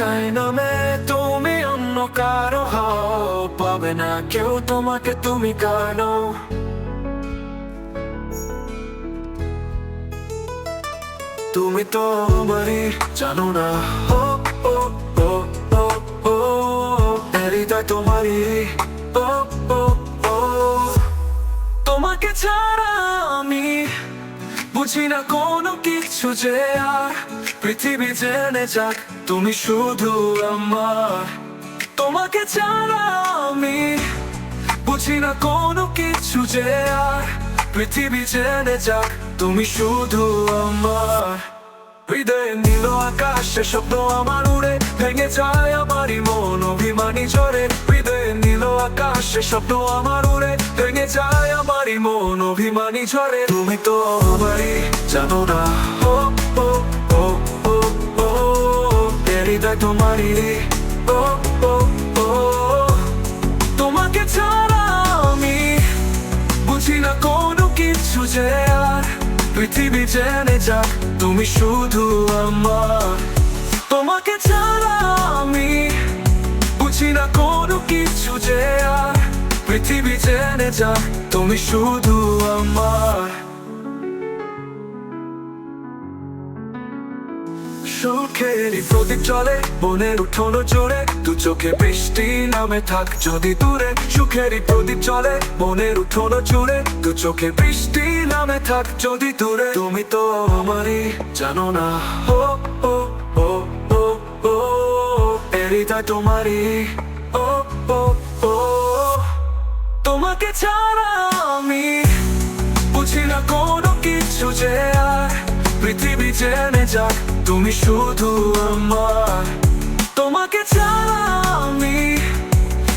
চাই না মে তুমি অন্য কারও হও, পাবে না কেউ তোমাকে তুমি কানো? তুমি তো আমারই জানো না। ও ও ও ও ও, হৃদয় তোমারই। ও ও ও, তোমাকে ছাড়া বুঝি কোনো কিছু যে আর। পৃথিবী জেনে যাক, তুমি শুধু আমার। তোমাকে ছাড়া আমি বুঝি না কোনো কিছু যে আর। পৃথিবী জেনে যাক, তুমি শুধু আমার। হৃদয়ে নীল আকাশে শব্দ আমার উড়ে, ভেঙে যায় আমারই মন, অভিমানী নীল আকাশে শব্দ আমার উড়ে, ভেঙে যায় আমারই মন, অভিমানী ঝরে তুমি তো আমারই জানো না। ও ও ও ও ও তোমারই। ও ও ও, তোমাকে ছাড়া আমি বুঝি না কোনো কিছু যে আর। পৃথিবী জেনে যাক, তুমি শুধু আমার। তোমাকে ছাড়া আমি বুঝি না কোনো কিছু যে আর পৃথিবী জেনে যাক তুমি শুধু আমার। সুখেরই প্রদীপ চলে বনের উঠোনো জোরে, দু চোখে বৃষ্টি নামে থাক যদি দূরে। সুখেরই প্রদীপ চলে বনের উঠোনো জুড়ে দু চোখে বৃষ্টি নামে থাক যদি দূরে। তুমি তো আমারই জানো না, ও এরিতা তোমারই। ও ও ও, তোমাকে ছাড়া আমি বুঝি না কোনো কিছু যে আর। পৃথিবী জেনে যাক, তুমি শুধু আমার। তোমাকে ছাড়া আমি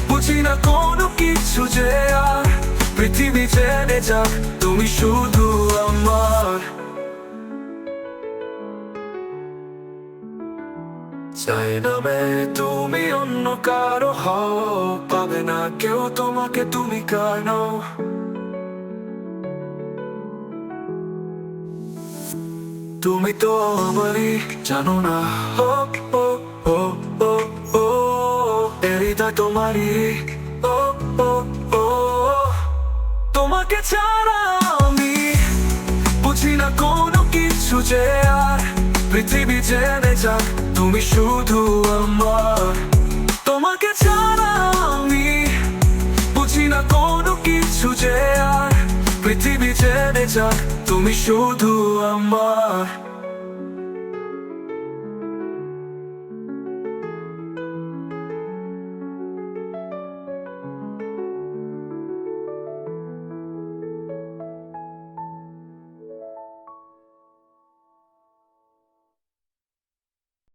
বুঝি না কোনো কিছু যে আর। পৃথিবী জেনে যাক, তুমি শুধু আমার। চাই না তুমি অন্য কারও হও পাবে না কেউ তোমাকে তুমি কানো তুমি তো আমারই জানো না ও ও ও ও ও এ হৃদয় তোমারই ও ও ও তোমাকে ছাড়া আমি বুঝি না কোনো কিছু যে আর পৃথিবী জেনে যাক তুমি শুধু আমার। তোমাকে ছাড়া আমি বুঝি না কোনো কিছু যে আর। পৃথিবী জেনে যাক তুমি শুধু আমার।